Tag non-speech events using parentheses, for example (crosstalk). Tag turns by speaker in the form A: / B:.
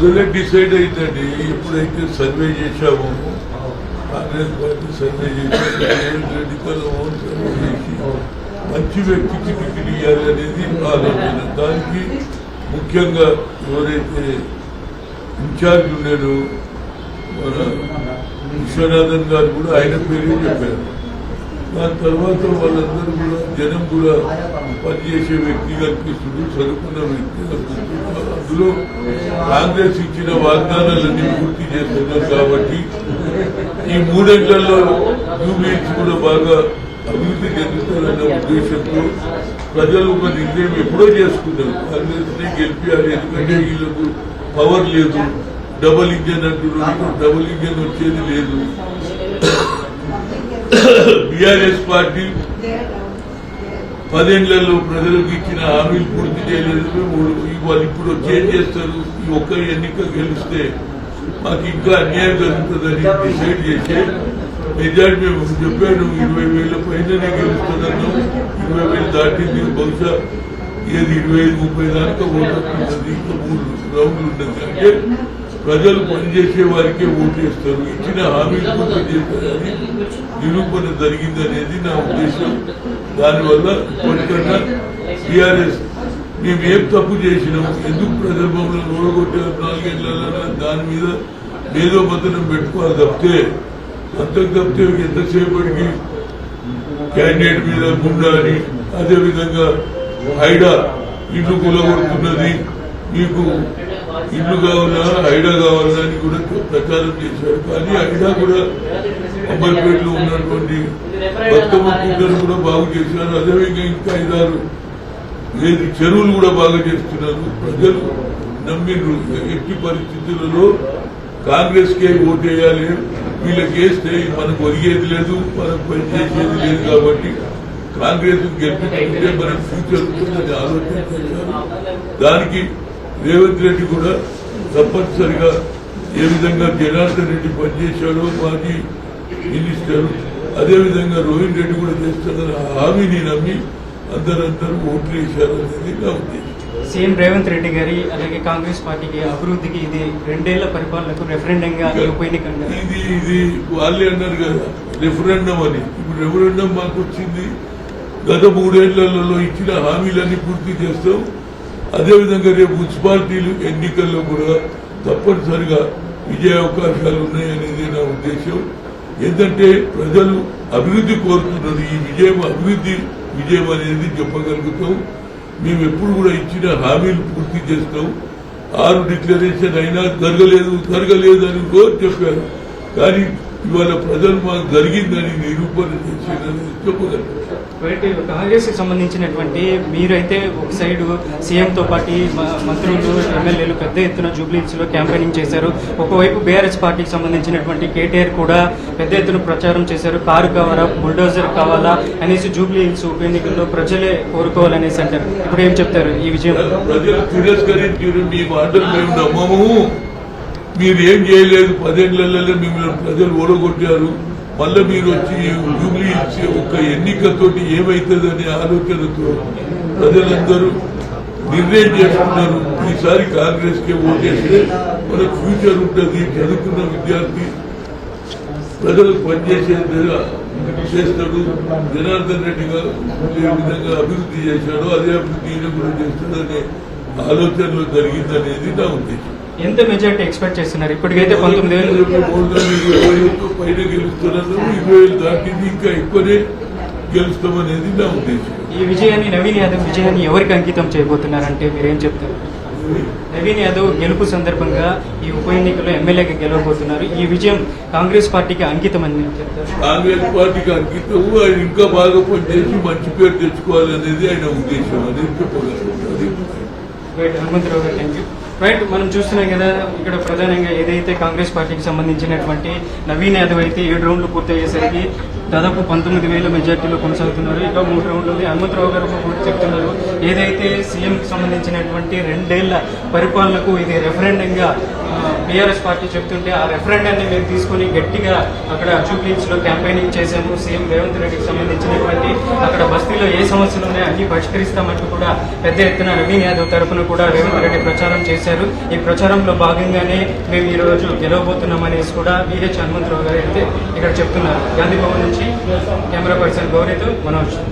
A: ముందులే decide అవుతుంది ఎప్పుడైతే survey చేశామో కాంగ్రెస్ పార్టీ సర్వే చేశాము రెడ్డి సర్వే చేసి మంచి వ్యక్తికి టికెట్ ఇవ్వాలి అనేది ఆలోచన. దానికి ముఖ్యంగా ఎవరైతే ఇన్ఛార్జ్ ఉన్నారో మన విశ్వనాథన్ గారు కూడా ఆయన పేరు చెప్పారు. దాని తర్వాత వాళ్ళందరూ కూడా జనం కూడా పనిచేసే వ్యక్తి కనిపిస్తుంది చదువుకున్న వ్యక్తి కనిపిస్తుంది అందులో కాంగ్రెస్ ఇచ్చిన వాగ్దానాలన్నీ పూర్తి చేస్తున్నాం కాబట్టి ఈ మూడేళ్ళలో యూబీఎస్ కూడా బాగా అభివృద్ధి చెందుతారన్న ఉద్దేశంతో ప్రజలు ఒక నిర్ణయం ఎప్పుడో చేసుకున్నారు. కాంగ్రెస్ని గెలిపించాలి ఎందుకంటే వీళ్ళకు పవర్ లేదు. డబుల్ ఇంజన్ అంటున్నారు. డబుల్ ఇంజన్ వచ్చేది లేదు. (coughs) బీఆర్ఎస్ పార్టీ పదేళ్ళలో ప్రజలకు ఇచ్చిన హామీలు పూర్తి చేయలేదు. వాళ్ళు ఇప్పుడు చేంజ్ చేస్తారు? ఈ ఒక్క ఎన్నిక గెలిస్తే మాకు ఇంకా అన్యాయం జరుగుతుందని డిసైడ్ చేసి మెజార్టీ మేము చెప్పాను. ఇరవై వేల పైననే గెలుస్తున్నాను. ఇరవై వేలు దాటింది. బహుశా ఏది ఇరవై ఐదు ముప్పై దాకా ఓటుంది ఇంకా మూడు రౌండ్లు ఉండదు. అంటే ప్రజలు పనిచేసే వారికే ఓటు వేస్తారు. ఇచ్చిన హామీలు పూర్తి చేస్తారని నిరూపణ జరిగిందనేది నా ఉద్దేశం. దానివల్ల ఇప్పటికన్నా టీఆర్ఎస్ మేము ఏం తప్పు చేసినాం ఎందుకు ప్రజల మమ్మల్ని ఓడగొట్టారు నాలుగేళ్ళ దాని మీద ఏదో మతనం పెట్టుకోవాలి తప్పితే అంతకు తప్పితే ఎంతసేపటికి క్యాండిడేట్ మీద గుండా అని అదేవిధంగా హైడా ఇల్లు కూలగొడుతున్నది. మీకు ఇల్లు కావాలా ఐడా కావాలని అని కూడా ప్రచారం చేశారు. కానీ ఐడా కూడా అంబర్పేటలో ఉన్నటువంటి బతుకమ్మ కుంటలు కూడా బాగు చేశారు. అదేవిధంగా ఇంకా ఐదారు లేదు చెరువులు కూడా బాగా చేస్తున్నారు. ప్రజలు నమ్మిండ్రు ఎట్టి పరిస్థితులలో కాంగ్రెస్ కే ఓటేయాలి వీళ్ళకేస్తే మనకు ఒరిగేది లేదు మనకు పని చేసేది లేదు కాబట్టి కాంగ్రెస్ గెలిపించుకుంటే మన ఫ్యూచర్ ఉంటుందని ఆలోచన దానికి రేవంత్ రెడ్డి కూడా తప్పనిసరిగా ఏ విధంగా జనార్దన్ రెడ్డి పనిచేశాడో మాజీ మినిస్టర్ అదేవిధంగా రోహిన్ రెడ్డి కూడా చేస్తాడని హామీని నమ్మి అందరందరూ ఓట్లు వేశారు అనేది నా ఉద్దేశం.
B: సీఎం రేవంత్ రెడ్డి గారి అలాగే కాంగ్రెస్ పార్టీకి అభివృద్ధికి ఇది రెండేళ్ళ పరిపాలనకు రెఫరెండంగా.
A: ఇది ఇది వాళ్ళే అన్నారు కదా రెఫరెండం అని. ఇప్పుడు రెఫరెండం మాకు వచ్చింది గత మూడేళ్ళలో ఇచ్చిన హామీలన్నీ పూర్తి చేస్తాం. అదేవిధంగా రేపు మున్సిపాలిటీలు ఎన్నికల్లో కూడా తప్పనిసరిగా విజయ అవకాశాలు ఉన్నాయనేది నా ఉద్దేశం ఏంటంటే ప్రజలు అభివృద్ధి కోరుతున్నారు ఈ విజయం అభివృద్ధి విజయం అనేది చెప్పగలుగుతాం. మేము ఎప్పుడు కూడా ఇచ్చిన హామీలు పూర్తి చేస్తాం. ఆరు డిక్లరేషన్ అయినా జరగలేదు జరగలేదు అని రోజు చెప్పారు. కానీ ఇవాళ ప్రజలు మాకు జరిగిందని నిరూపణ చేసేదని చెప్పగలరు
B: రైట్ కాంగ్రెస్కి సంబంధించినటువంటి మీరైతే ఒక సైడ్ సీఎం తో పాటు మంత్రులు ఎమ్మెల్యేలు పెద్ద ఎత్తున జూబ్లీస్లో క్యాంపెయినింగ్ చేశారు. ఒకవైపు బీఆర్ఎస్ పార్టీకి సంబంధించినటువంటి కేటీఆర్ కూడా పెద్ద ఎత్తున ప్రచారం చేశారు. కారు కావాలా బుల్డోజర్ కావాలా అనేసి జూబ్లీహిల్స్ ఉప ఎన్నికల్లో ప్రజలే కోరుకోవాలనేసి అంటారు. ఇప్పుడు ఏం చెప్తారు ఈ విజయం?
A: ప్రజలు తిరస్కరించారు మీ మాటలు మేము నమ్మము. మీరు ఏం చేయలేదు పదేళ్ళలో మిమ్మల్ని ప్రజలు ఓడగొట్టారు మళ్ళీ మీరు వచ్చి జూబ్లీ ఇచ్చే ఒక ఎన్నికతోటి ఏమవుతుందనే ఆలోచనతో ప్రజలందరూ నిర్ణయం చేసుకున్నారు. ఈసారి కాంగ్రెస్ కే ఓటేస్తే మనకు ఫ్యూచర్ ఉంటుంది చదువుకున్న విద్యార్థి ప్రజలకు పనిచేసే చేస్తాడు. జనార్దన్ రెడ్డి గారు ఏ విధంగా అభివృద్ధి చేశాడో అదే అభివృద్ధి ఈయన కూడా చేస్తాడనే ఆలోచనలో జరిగిందనేది నా ఉద్దేశం.
B: ఎంత మెజారిటీ ఎక్స్పెక్ట్ చేస్తున్నారు? ఇప్పటికైతే పంతొమ్మిది వేలు.
A: మూడు వందల ఇరవై వేలతో పైన గెలుస్తున్నారు. ఇరవై వేలు దాటింది ఇంకా ఎక్కువనే గెలుస్తామనేది నా ఉద్దేశం.
B: ఈ విజయాన్ని నవీన్ యాదవ్ విజయాన్ని ఎవరికి అంకితం చేయబోతున్నారంటే మీరేం చెప్తారు? నవీన్ యాదవ్ గెలుపు సందర్భంగా ఈ ఉప ఎన్నికల్లో ఎమ్మెల్యేగా గెలవబోతున్నారు. ఈ విజయం కాంగ్రెస్ పార్టీకి అంకితం అని
A: కాంగ్రెస్ పార్టీకి అంకితం ఆయన ఇంకా బాగా పనిచేసి మంచి పేరు తెచ్చుకోవాలనేది ఆయన ఉద్దేశం. అనేది
B: హనుమంతరావు గారు థ్యాంక్ యూ రైట్ మనం చూస్తున్నాం కదా ఇక్కడ ప్రధానంగా ఏదైతే కాంగ్రెస్ పార్టీకి సంబంధించినటువంటి నవీన్ యాదవ్ అయితే ఏడు రౌండ్లు పూర్తయ్యేసరికి దాదాపు పంతొమ్మిది వేల మెజార్టీలో కొనసాగుతున్నారు. ఇంకా మూడు రౌండ్లు ఉంది. హనుమంతరావు గారు పూర్తి చెప్తున్నారు. ఏదైతే సీఎంకి సంబంధించినటువంటి రెండేళ్ళ పరిపాలనకు ఇది రెఫరెండంగా బీఆర్ఎస్ పార్టీ చెప్తుంటే ఆ రెఫరెండాన్ని మేము తీసుకొని గట్టిగా అక్కడ జూబ్లీస్లో క్యాంపెయినింగ్ చేశాము. సీఎం రేవంత్ రెడ్డికి సంబంధించినటువంటి అక్కడ బస్తీలో ఏ సమస్యలు ఉన్నాయో అన్ని పరిష్కరిస్తామంటూ కూడా పెద్ద ఎత్తున నవీన్ యాదవ్ తరఫున కూడా రేవంత్ రెడ్డి ప్రచారం చేశారు. ఈ ప్రచారంలో భాగంగానే మేము ఈ రోజు గెలవబోతున్నామనేసి కూడా విహెచ్ హనుమంతరావు గారు అయితే ఇక్కడ చెప్తున్నారు. గాంధీ భవన్ నుంచి కెమెరా పర్సన్ గౌరీతో మనోజ్.